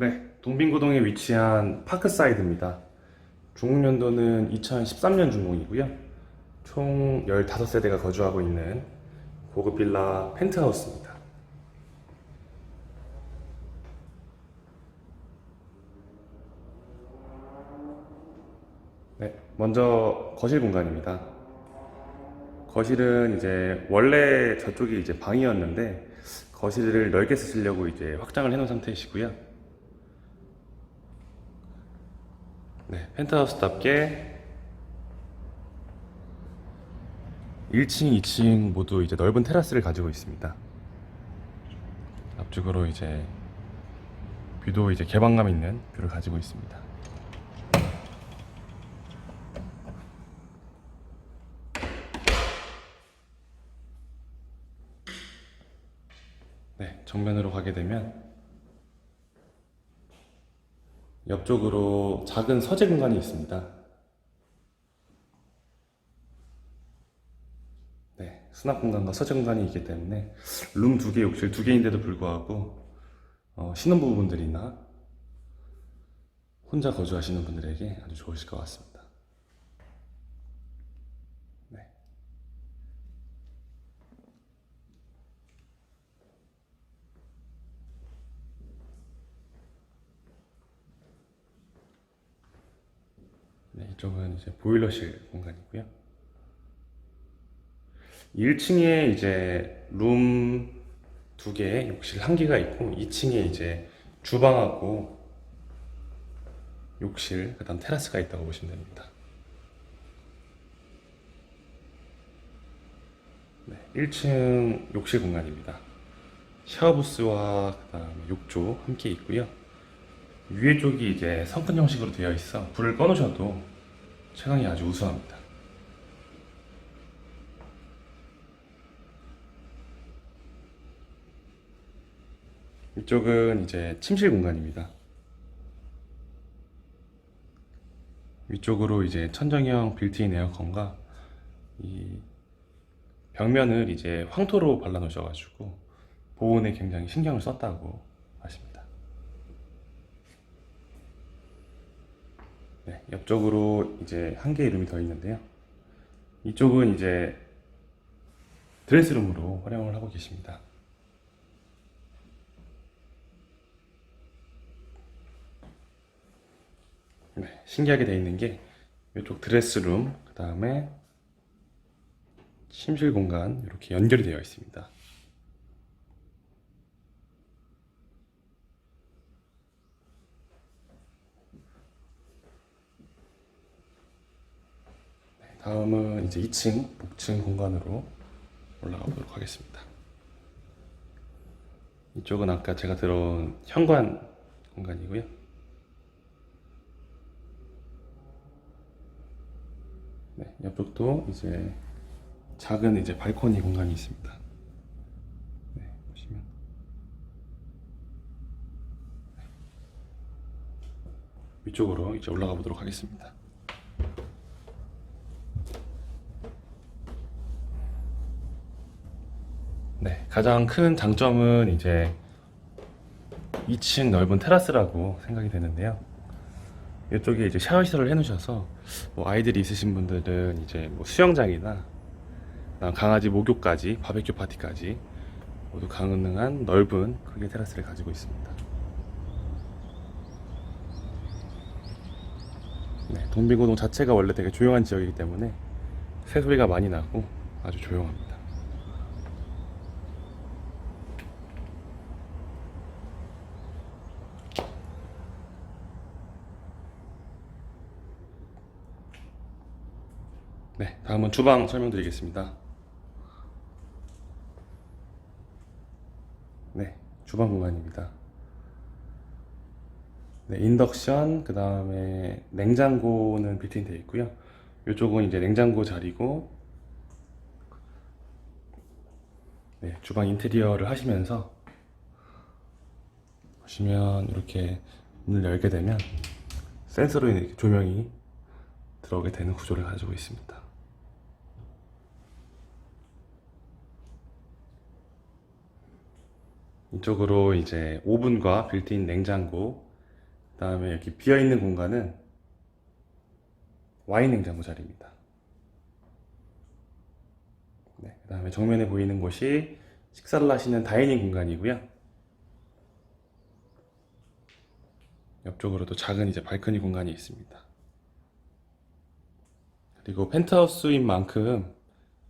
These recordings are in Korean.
네, 동빙고동에 위치한 파크사이드입니다. 중국년도는 2013년 준공이고요. 총 15세대가 거주하고 있는 고급 빌라 펜트하우스입니다. 네, 먼저 거실 공간입니다. 거실은 이제 원래 저쪽이 이제 방이었는데 거실을 넓게 쓰시려고 이제 확장을 해놓은 상태이시고요. 네, 펜트하우스답게 1층, 2층 모두 이제 넓은 테라스를 가지고 있습니다. 앞쪽으로 이제 뷰도 이제 개방감 있는 뷰를 가지고 있습니다. 네, 정면으로 가게 되면 옆쪽으로 작은 서재 공간이 있습니다. 네, 수납 공간과 서재 공간이 있기 때문에 룸 두 개, 욕실 두 개인데도 불구하고 어, 신혼부부분들이나 혼자 거주하시는 분들에게 아주 좋으실 것 같습니다. 네. 네, 이쪽은 이제 보일러실 공간이고요. 1층에 이제 룸 두 개, 욕실 한 개가 있고 2층에 이제 주방하고 욕실, 그다음 테라스가 있다고 보시면 됩니다. 네, 1층 욕실 공간입니다. 샤워 부스와 그다음에 욕조 함께 있고요. 위에 쪽이 이제 성큰 형식으로 되어 있어 불을 꺼놓으셔도 채광이 아주 우수합니다. 이쪽은 이제 침실 공간입니다. 위쪽으로 이제 천정형 빌트인 에어컨과 이 벽면을 이제 황토로 발라 놓으셔가지고 보온에 굉장히 신경을 썼다고 하십니다. 네, 옆쪽으로 이제 한 개의 룸이 더 있는데요. 이쪽은 이제 드레스룸으로 활용을 하고 계십니다. 네, 신기하게 되어 있는 게 이쪽 드레스룸, 그 다음에 침실 공간 이렇게 연결이 되어 있습니다. 네, 다음은 이제 2층 복층 공간으로 올라가 보도록 하겠습니다. 이쪽은 아까 제가 들어온 현관 공간이고요. 네, 옆쪽도 이제 작은 이제 발코니 공간이 있습니다. 네, 보시면 네. 위쪽으로 이제 올라가 보도록 하겠습니다. 네, 가장 큰 장점은 이제 2층 넓은 테라스라고 생각이 되는데요. 이쪽에 이제 샤워 시설을 해놓으셔서 뭐 아이들이 있으신 분들은 이제 뭐 수영장이나 강아지 목욕까지 바베큐 파티까지 모두 가능한 넓은 크게 테라스를 가지고 있습니다. 네, 동빙고동 자체가 원래 되게 조용한 지역이기 때문에 새소리가 많이 나고 아주 조용합니다. 네, 다음은 주방 설명드리겠습니다. 네, 주방 공간입니다. 네, 인덕션, 그 다음에 냉장고는 빌트인 되어 있고요. 이쪽은 이제 냉장고 자리고, 네, 주방 인테리어를 하시면서 보시면 이렇게 문을 열게 되면 센서로 이렇게 조명이 들어오게 되는 구조를 가지고 있습니다. 이쪽으로 이제 오븐과 빌트인 냉장고 그 다음에 이렇게 비어 있는 공간은 와인 냉장고 자리입니다. 네, 그 다음에 정면에 보이는 곳이 식사를 하시는 다이닝 공간이고요. 옆쪽으로도 작은 이제 발코니 공간이 있습니다. 그리고 펜트하우스인 만큼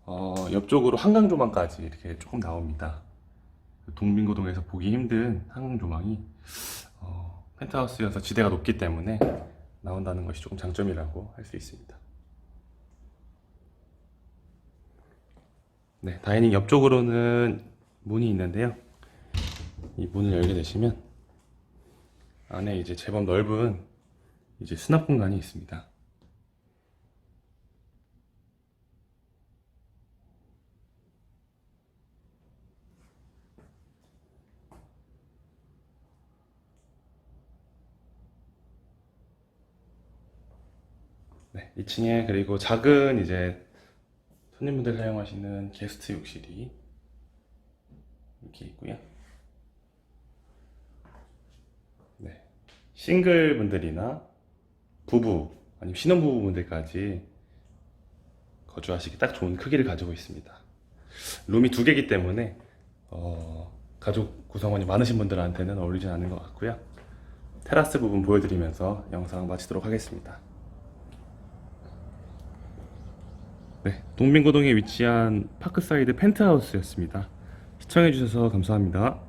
어, 옆쪽으로 한강 조망까지 이렇게 조금 나옵니다. 동빙고동에서 보기 힘든 한강 조망이 어, 펜트하우스여서 지대가 높기 때문에 나온다는 것이 조금 장점이라고 할 수 있습니다. 네, 다이닝 옆쪽으로는 문이 있는데요. 이 문을 열게 되시면 안에 이제 제법 넓은 이제 수납 공간이 있습니다. 네, 2층에 그리고 작은 이제 손님분들 사용하시는 게스트 욕실이 이렇게 있고요. 네, 싱글 분들이나 부부 아니면 신혼부부 분들까지 거주하시기 딱 좋은 크기를 가지고 있습니다. 룸이 두 개이기 때문에 어, 가족 구성원이 많으신 분들한테는 어울리진 않는 것 같고요. 테라스 부분 보여드리면서 영상 마치도록 하겠습니다. 네, 동빙고동에 위치한 파크사이드 펜트하우스였습니다. 시청해주셔서 감사합니다.